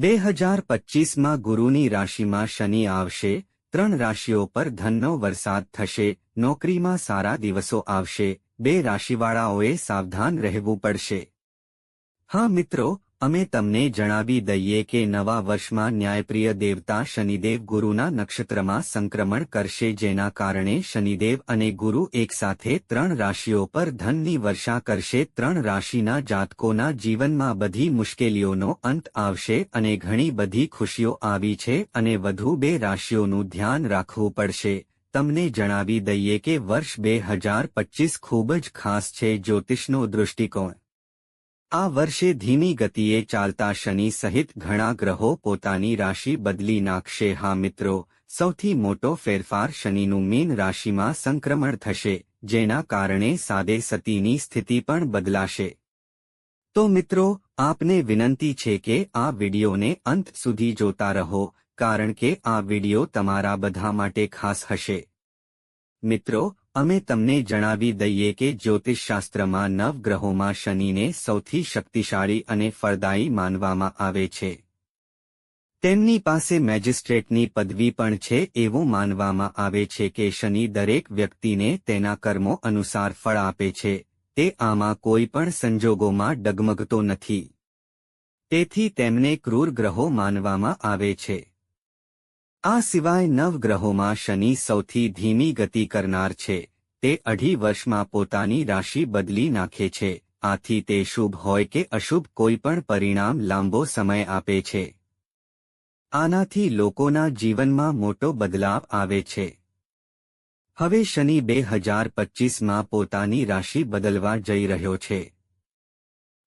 બે હજાર પચ્ચીસમાં ગુરુની રાશિમાં શનિ આવશે, ત્રણ રાશિઓ પર ધનનો વરસાદ થશે, નોકરીમાં સારા દિવસો આવશે, બે રાશિવાળાઓએ સાવધાન રહેવું પડશે. હા મિત્રો અમે તમને જણાવી દઈએ કે નવા વર્ષમાં ન્યાયપ્રિય દેવતા શનિદેવ ગુરુના નક્ષત્રમાં સંક્રમણ કરશે, જેના કારણે શનિદેવ અને ગુરુ એકસાથે ત્રણ રાશિઓ પર ધનની વર્ષા કરશે. ત્રણ રાશિના જાતકોના જીવનમાં બધી મુશ્કેલીઓનો અંત આવશે અને ઘણી બધી ખુશીઓ આવી છે અને વધુ બે રાશિઓનું ધ્યાન રાખવું પડશે. તમને જણાવી દઈએ કે વર્ષ બે હજાર ખૂબ જ ખાસ છે જ્યોતિષનો દૃષ્ટિકોણ. આ વર્ષે ધીમી ગતિએ ચાલતા શનિ સહિત ઘણા ગ્રહો પોતાની રાશિ બદલી નાખશે. હા મિત્રો, સૌથી મોટો ફેરફાર શનિનું મીન રાશિમાં સંક્રમણ થશે, જેના કારણે સાદે સતીની સ્થિતિ પણ બદલાશે. તો મિત્રો, આપને વિનંતી છે કે આ વિડિયોને અંત સુધી જોતા રહો, કારણ કે આ વિડિયો તમારા બધા માટે ખાસ હશે. મિત્રો અમે તમને જણાવી દઈએ કે જ્યોતિષશાસ્ત્રમાં નવગ્રહોમાં શનિને સૌથી શક્તિશાળી અને ફળદાયી માનવામાં આવે છે. તેમની પાસે મેજિસ્ટ્રેટની પદવી પણ છે એવું માનવામાં આવે છે કે શનિ દરેક વ્યક્તિને તેના કર્મો અનુસાર ફળ આપે છે, તે આમાં કોઈ પણ સંજોગોમાં ડગમગતો નથી. તેથી તેમને ક્રૂર ગ્રહો માનવામાં આવે છે. આ સિવાય નવગ્રહોમાં શનિ સૌથી ધીમી ગતિ કરનાર છે, તે અઢી વર્ષમાં પોતાની રાશિ બદલી નાખે છે, આથી તે શુભ હોય કે અશુભ કોઈપણ પરિણામ લાંબો સમય આપે છે. આનાથી લોકોના જીવનમાં મોટો બદલાવ આવે છે. હવે શનિ બે હજાર પચીસમાં પોતાની રાશિ બદલવા જઈ રહ્યો છે.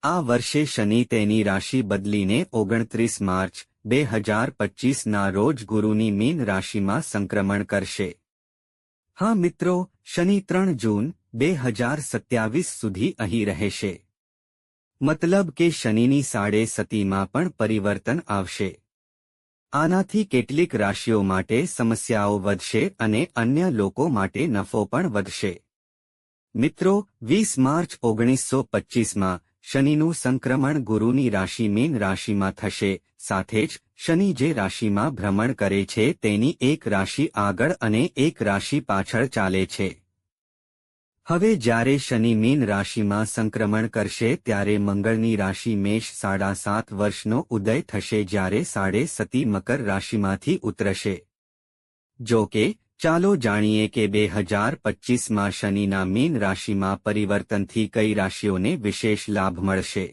આ વર્ષે શનિ તેની રાશિ બદલીને ઓગણત્રીસ માર્ચ બે હજાર પચીસના રોજ ગુરુની મીન રાશિમાં સંક્રમણ કરશે. હા મિત્રો, શનિ ત્રણ જૂન, બે હજાર સત્યાવીસ સુધી અહીં રહેશે. મતલબ કે શનિની સાડે સતીમાં પણ પરિવર્તન આવશે. આનાથી કેટલીક રાશિઓ માટે સમસ્યાઓ વધશે અને અન્ય લોકો માટે નફો પણ વધશે. મિત્રો, વીસ માર્ચ ઓગણીસો પચ્ચીસમાં શનિનું સંક્રમણ ગુરુની રાશિ મીન રાશિમાં થશે, સાથે જ શનિ જે રાશિમાં ભ્રમણ કરે છે તેની એક રાશિ આગળ અને એક રાશિ પાછળ ચાલે છે. હવે જ્યારે શનિ મીન રાશિમાં સંક્રમણ કરશે ત્યારે મંગળની રાશિ મેષ સાડા સાત વર્ષનો ઉદય થશે જ્યારે સાડે સતી મકર રાશિમાંથી ઉતરશે. જો કે ચાલો જાણીએ કે બે હજાર પચીસમાં શનિના મીન રાશિમાં પરિવર્તનથી કઈ રાશિઓને વિશેષ લાભ મળશે?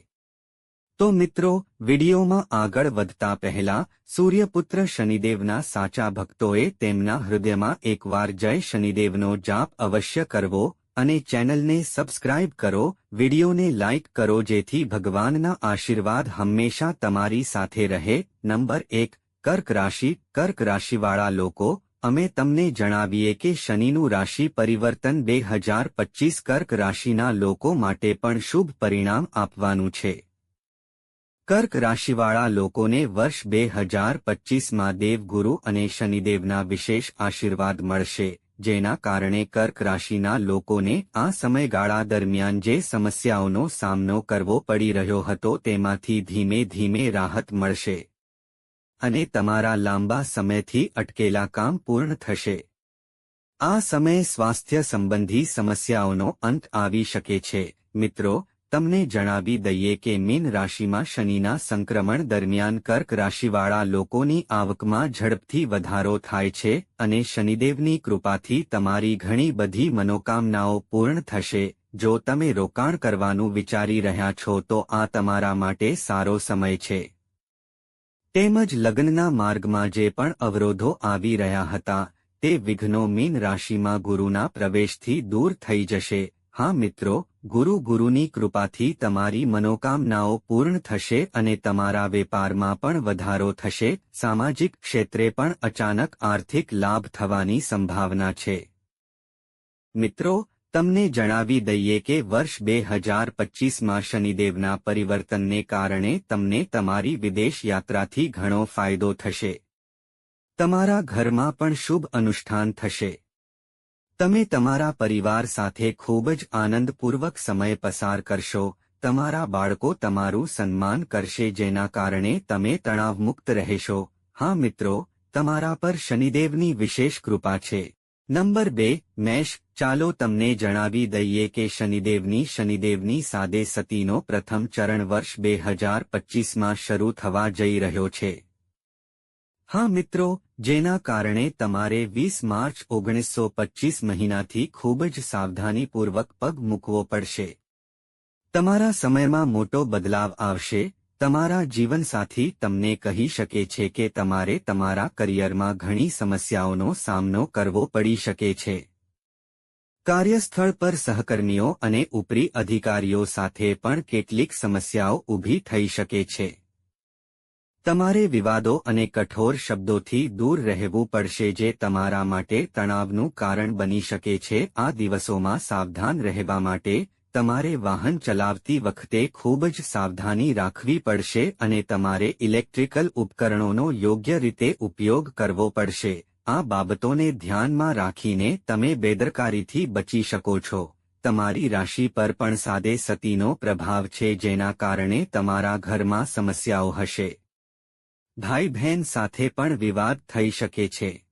તો મિત્રો, વિડીયોમાં આગળ વધતા પહેલા સૂર્યપુત્ર શનિદેવના સાચા ભક્તોએ તેમના હૃદયમાં એકવાર જય શનિદેવનો જાપ અવશ્ય કરવો અને ચેનલને સબસ્ક્રાઇબ કરો, વિડીયોને લાઇક કરો જેથી ભગવાનના આશીર્વાદ હંમેશા તમારી સાથે રહે. નંબર એક, કર્ક રાશિ, કર્ક રાશિવાળા લોકો અમે તમને જણાવીએ કે શનિનું રાશિ પરિવર્તન બે હજાર પચીસ કર્ક રાશિના લોકો માટે પણ શુભ પરિણામ આપવાનું છે. કર્ક રાશિવાળા લોકોને વર્ષ બે હજાર પચીસમાં દેવગુરુ અને શનિદેવના વિશેષ આશીર્વાદ મળશે, જેના કારણે કર્ક રાશિના લોકોને આ સમયગાળા દરમિયાન જે સમસ્યાઓનો સામનો કરવો પડી રહ્યો હતો તેમાંથી ધીમે ધીમે રાહત મળશે. અને તમારા લાંબા સમયથી અટકેલા કામ પૂર્ણ થશે. આ સમયે સ્વાસ્થ્ય સંબંધી સમસ્યાઓનો અંત આવી શકે છે. મિત્રો, તમને જણાવી દઈએ કે મીન રાશિમાં શનિના સંક્રમણ દરમિયાન કર્ક રાશિવાળા લોકોની આવકમાં ઝડપથી વધારો થાય છે અને શનિદેવની કૃપાથી તમારી ઘણી બધી મનોકામનાઓ પૂર્ણ થશે. જો તમે રોકાણ કરવાનું વિચારી રહ્યા છો તો આ તમારા માટે સારો સમય છે. તેમજ લગ્નના માર્ગમાં જે પણ અવરોધો આવી રહ્યા હતા, તે વિઘ્નો મીન રાશિમાં ગુરુના પ્રવેશથી દૂર થઈ જશે. હા મિત્રો, ગુરુ ગુરુની કૃપાથી તમારી મનોકામનાઓ પૂર્ણ થશે અને તમારા વેપારમાં પણ વધારો થશે. સામાજિક ક્ષેત્રે પણ અચાનક આર્થિક લાભ થવાની સંભાવના છે. મિત્રો તમને જણાવી દઈએ કે વર્ષ બે હજાર પચીસમાં શનિદેવના પરિવર્તનને કારણે તમને તમારી વિદેશ યાત્રાથી ઘણો ફાયદો થશે. તમારા ઘરમાં પણ શુભ અનુષ્ઠાન થશે. તમે તમારા પરિવાર સાથે ખૂબ જ આનંદપૂર્વક સમય પસાર કરશો, તમારા બાળકો તમારું સન્માન કરશે જેના કારણે તમે તણાવમુક્ત રહેશો. હા મિત્રો, તમારા પર શનિદેવની વિશેષ કૃપા છે. નંબર બે, મેષ, ચાલો તમને જણાવી દઈએ કે શનિદેવની શનિદેવની સાદે સતીનો પ્રથમ ચરણ વર્ષ બે હજાર પચીસમાં શરૂ થવા જઈ રહ્યો છે. હા મિત્રો, જેના કારણે તમારે વીસ માર્ચ ઓગણીસો પચીસ મહિનાથી ખૂબ જ સાવધાનીપૂર્વક પગ મૂકવો પડશે. તમારા સમયમાં મોટો બદલાવ આવશે તમારા જીવનસાથી તમને કહી શકે છે કે તમારે તમારા કરિયરમાં ઘણી સમસ્યાઓનો સામનો કરવો પડી શકે છે. કાર્યસ્થળ પર સહકર્મીઓ અને ઉપરી અધિકારીઓ સાથે પણ કેટલીક સમસ્યાઓ ઊભી થઈ શકે છે. તમારે વિવાદો અને કઠોર શબ્દોથી દૂર રહેવું પડશે જે તમારા માટે તણાવનું કારણ બની શકે છે. આ દિવસોમાં સાવધાન રહેવા માટે તમારે વાહન ચલાવતી વખતે ખૂબ જ સાવધાની રાખવી પડશે અને તમારે ઇલેક્ટ્રિકલ ઉપકરણોનો યોગ્ય રીતે ઉપયોગ કરવો પડશે. આ બાબતોને ધ્યાનમાં રાખીને તમે બેદરકારીથી બચી શકો છો. તમારી રાશિ પર પણ સાદે સતીનો પ્રભાવ છે જેના કારણે તમારા ઘરમાં સમસ્યાઓ હશે. ભાઈ બહેન સાથે પણ વિવાદ થઈ શકે છે.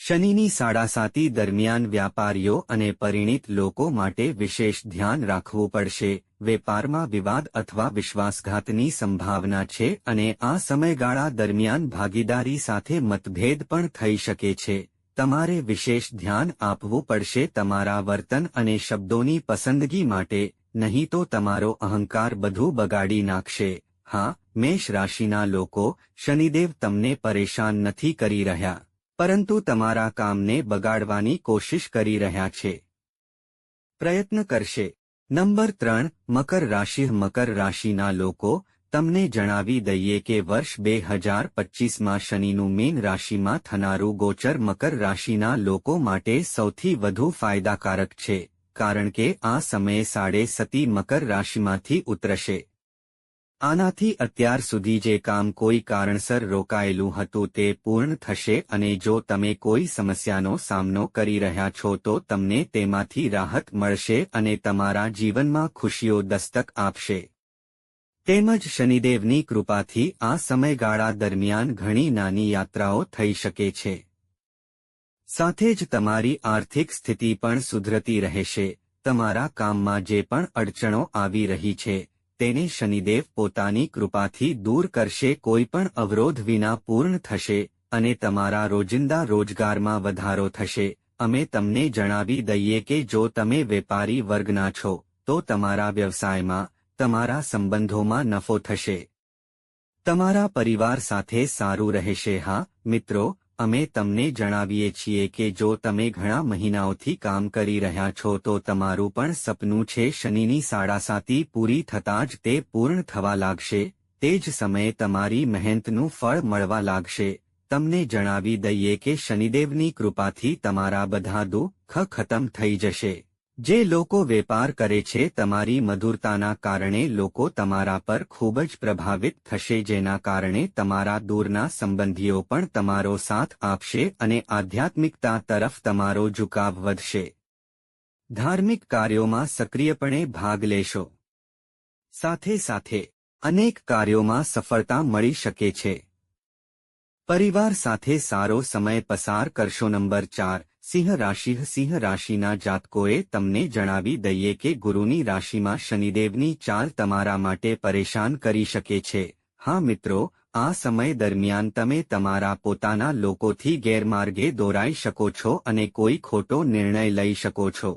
શનિની સાડાસાતી દરમિયાન વ્યાપારીઓ અને પરિણીત લોકો માટે વિશેષ ધ્યાન રાખવું પડશે. વેપારમાં વિવાદ અથવા વિશ્વાસઘાતની સંભાવના છે અને આ સમયગાળા દરમિયાન ભાગીદારી સાથે મતભેદ પણ થઈ શકે છે. તમારે વિશેષ ધ્યાન આપવું પડશે તમારા વર્તન અને શબ્દોની પસંદગી માટે, નહીં તો તમારો અહંકાર બધું બગાડી નાખશે. હા, મેષ રાશિના લોકો શનિદેવ તમને પરેશાન નથી કરી રહ્યા. પરંતુ તમારા કામને બગાડવાની કોશિશ કરી રહ્યા છે. પ્રયત્ન કરશે. નંબર ત્રણ, મકર રાશિ, મકર રાશિના લોકો, તમને જણાવી દઈએ કે વર્ષ બે હજાર પચીસમાં શનિનું મીન રાશિમાં થનારું ગોચર મકર રાશિના લોકો માટે સૌથી વધુ ફાયદાકારક છે, કારણ કે આ સમયે સાડે સતી મકર રાશિમાંથી ઉતરશે. આનાથી અત્યાર સુધી જે કામ કોઈ કારણસર રોકાયેલું હતું તે પૂર્ણ થશે અને જો તમે કોઈ સમસ્યાનો સામનો કરી રહ્યા છો તો તમને તેમાંથી રાહત મળશે અને તમારા જીવનમાં ખુશીઓ દસ્તક આપશે. તેમજ શનિદેવની કૃપાથી આ સમયગાળા દરમિયાન ઘણી નાની યાત્રાઓ થઈ શકે છે. સાથે જ તમારી આર્થિક સ્થિતિ પણ સુધરતી રહેશે. તમારા કામમાં જે પણ અડચણો આવી રહી છે તેને શનિદેવ પોતાની કૃપાથી દૂર કરશે કોઈ પણ અવરોધ વિના પૂર્ણ થશે અને તમારા રોજિંદા રોજગારમાં વધારો થશે. અમે તમને જણાવી દઈએ કે જો તમે વેપારી વર્ગના છો, તો તમારા વ્યવસાયમાં તમારા સંબંધોમાં નફો થશે. તમારા પરિવાર સાથે સારું રહેશે, હા, મિત્રો અમે તમને જણાવીએ છીએ કે જો તમે ઘણા મહિનાઓથી કામ કરી રહ્યા છો તો તમારું પણ સપનું છે શનિની સાડાસાતી પૂરી થતાં જ તે પૂર્ણ થવા લાગશે, તે જ સમયે તમારી મહેનતનું ફળ મળવા લાગશે. તમને જણાવી દઈએ કે શનિદેવની કૃપાથી તમારા બધા દુઃખ ખતમ થઈ જશે. જે લોકો વેપાર કરે છે તમારી મધુરતાના કારણે લોકો તમારા પર ખૂબ જ પ્રભાવિત થશે, જેના કારણે તમારા દૂરના સંબંધીઓ પણ તમારો સાથ આપશે અને આધ્યાત્મિકતા તરફ તમારો ઝુકાવ વધશે. ધાર્મિક કાર્યોમાં સક્રિયપણે ભાગ લેશો. સાથે સાથે, અનેક કાર્યોમાં સફળતા મળી શકે છે. પરિવાર સાથે સારો સમય પસાર કરશો. નંબર ચાર સિંહ રાશિ સિંહ રાશિના જાતકોએ તમને જણાવી દઈએ કે ગુરુની રાશિમાં શનિદેવની ચાલ તમારા માટે પરેશાન કરી શકે છે. હા મિત્રો, આ સમય દરમિયાન તમે તમારા પોતાના લોકોથી ગેરમાર્ગે દોરાઈ શકો છો અને કોઈ ખોટો નિર્ણય લઈ શકો છો.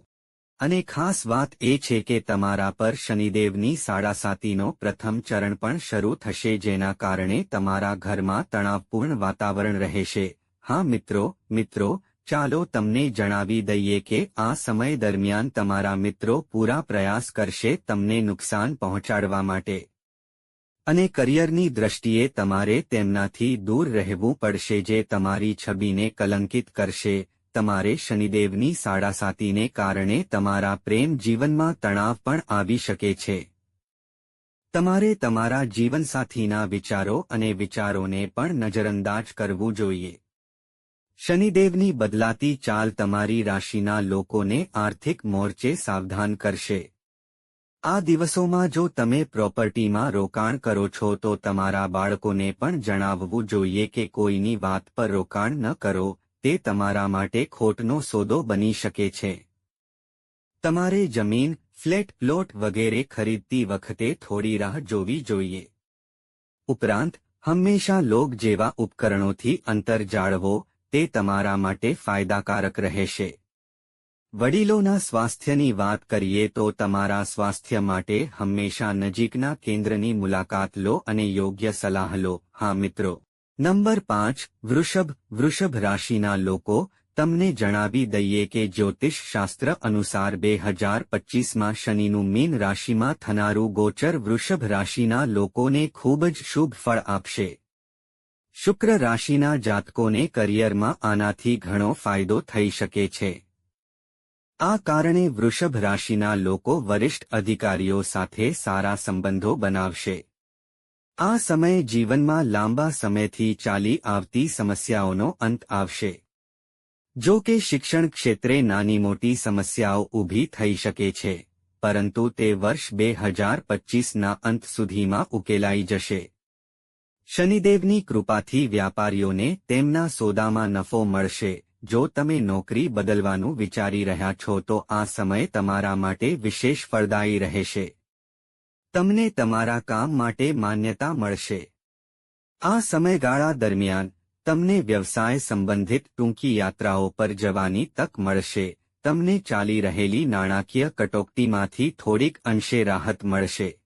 અને ખાસ વાત એ છે કે તમારા પર શનિદેવની સાડાસાતીનો પ્રથમ ચરણ પણ શરૂ થશે જેના કારણે તમારા ઘરમાં તણાવપૂર્ણ વાતાવરણ રહેશે. હા મિત્રો મિત્રો ચાલો તમને જણાવી દઈએ કે આ સમય દરમિયાન તમારા મિત્રો પૂરા પ્રયાસ કરશે તમને નુકસાન પહોંચાડવા માટે. અને કરિયરની દ્રષ્ટિએ તમારે તેમનાથી દૂર રહેવું પડશે જે તમારી છબીને કલંકિત કરશે. તમારે શનિદેવની સાડાસાતીને કારણે તમારા પ્રેમ જીવનમાં તણાવ પણ આવી શકે છે. તમારે તમારા જીવનસાથીના વિચારો અને વિચારોને પણ નજરઅંદાજ કરવું જોઈએ. શનિદેવની બદલાતી ચાલ તમારી રાશિના લોકોને આર્થિક મોરચે સાવધાન કરશે. આ દિવસોમાં જો તમે પ્રોપર્ટીમાં રોકાણ કરો છો તો તમારા બાળકોને પણ જણાવવું જોઈએ કે કોઈની વાત પર રોકાણ ન કરો, તે તમારા માટે ખોટનો સોદો બની શકે છે. તમારે જમીન, ફ્લેટ, પ્લોટ વગેરે ખરીદતી વખતે થોડી રાહ જોવી જોઈએ. ઉપરાંત, હંમેશા લોક જેવા ઉપકરણોથી અંતર જાળવો તે તમારા માટે ફાયદાકારક રહેશે. વડીલોના સ્વાસ્થ્યની વાત કરીએ તો તમારા સ્વાસ્થ્ય માટે હંમેશા નજીકના કેન્દ્રની મુલાકાત લો અને યોગ્ય સલાહ લો. હા મિત્રો. નંબર પાંચ, વૃષભ. વૃષભ રાશિના લોકો, તમને જણાવી દઈએ કે જ્યોતિષ શાસ્ત્ર અનુસાર બે હજાર પચીસમાં શનિનું મીન રાશિમાં થનારું ગોચર વૃષભ રાશિના લોકોને ખૂબ જ શુભ ફળ આપશે. શુક્ર રાશિના જાતકોને કરિયરમાં આનાથી ઘણો ફાયદો થઈ શકે છે. આ કારણે વૃષભ રાશિના લોકો વરિષ્ઠ અધિકારીઓ સાથે સારા સંબંધો બનાવશે. આ સમયે જીવનમાં લાંબા સમયથી ચાલી આવતી સમસ્યાઓનો અંત આવશે. જો કે શિક્ષણ ક્ષેત્રે નાની મોટી સમસ્યાઓ ઊભી થઈ શકે છે, પરંતુ તે વર્ષ બે હજાર પચીસના અંત સુધીમાં ઉકેલાઈ જશે. શનિદેવની કૃપાથી વ્યાપારીઓને તેમના સોદામાં નફો મળશે. જો તમે નોકરી બદલવાનું વિચારી રહ્યા છો, તો આ સમય તમારા માટે વિશેષ ફળદાયી રહેશે. તમને તમારા કામ માટે માન્યતા મળશે. આ સમયગાળા દરમિયાન, તમને વ્યવસાય સંબંધિત ટૂંકી યાત્રાઓ પર જવાની તક મળશે. તમને ચાલી રહેલી નાણાકીય કટોકટીમાંથી થોડીક અંશે રાહત મળશે.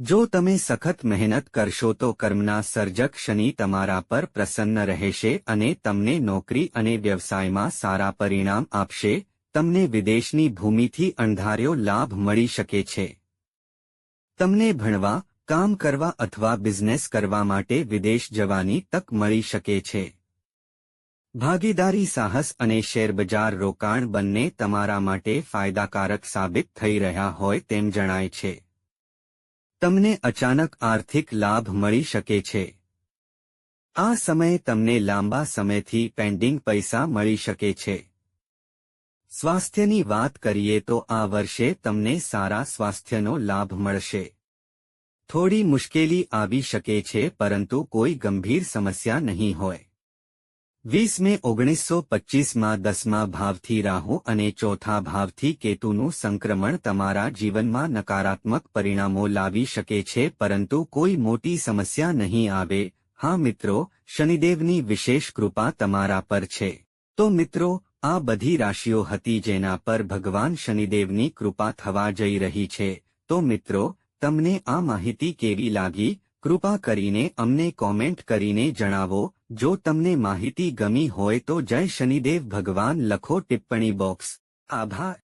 જો તમે સખત મહેનત કરશો તો કર્મના સર્જક શનિ તમારા પર પ્રસન્ન રહેશે અને તમને નોકરી અને વ્યવસાયમાં સારા પરિણામ આપશે, તમને વિદેશની ભૂમિથી અણધાર્યો લાભ મળી શકે છે. તમને ભણવા, કામ કરવા અથવા બિઝનેસ કરવા માટે વિદેશ જવાની તક મળી શકે છે. ભાગીદારી સાહસ અને શેરબજાર રોકાણ બંને તમારા માટે ફાયદાકારક સાબિત થઈ રહ્યા હોય તેમ જણાય છે. તમને અચાનક આર્થિક લાભ મળી શકે છે. આ સમયે તમને લાંબા સમયથી પેન્ડિંગ પૈસા મળી શકે છે. સ્વાસ્થ્યની વાત કરીએ તો આ વર્ષે તમને સારા સ્વાસ્થ્યનો લાભ મળશે. થોડી મુશ્કેલી આવી શકે છે, પરંતુ કોઈ ગંભીર સમસ્યા નહીં હોય. વીસ મે ઓગણીસો પચ્ચીસમાં દસમા ભાવથી રાહુ અને ચોથા ભાવથી કેતુનું સંક્રમણ તમારા જીવનમાં નકારાત્મક પરિણામો લાવી શકે છે, પરંતુ કોઈ મોટી સમસ્યા નહીં આવે. હા મિત્રો, શનિદેવની વિશેષ કૃપા તમારા પર છે. તો મિત્રો, આ બધી રાશિઓ હતી જેના પર ભગવાન શનિદેવની કૃપા થવા જઈ રહી છે. તો મિત્રો, તમને આ માહિતી કેવી લાગી? કૃપા કરીને અમને કોમેન્ટ કરીને જણાવો. જો તમને માહિતી ગમી હોય તો જય શનિદેવ ભગવાન લખો ટિપ્પણી બોક્સ. આભાર.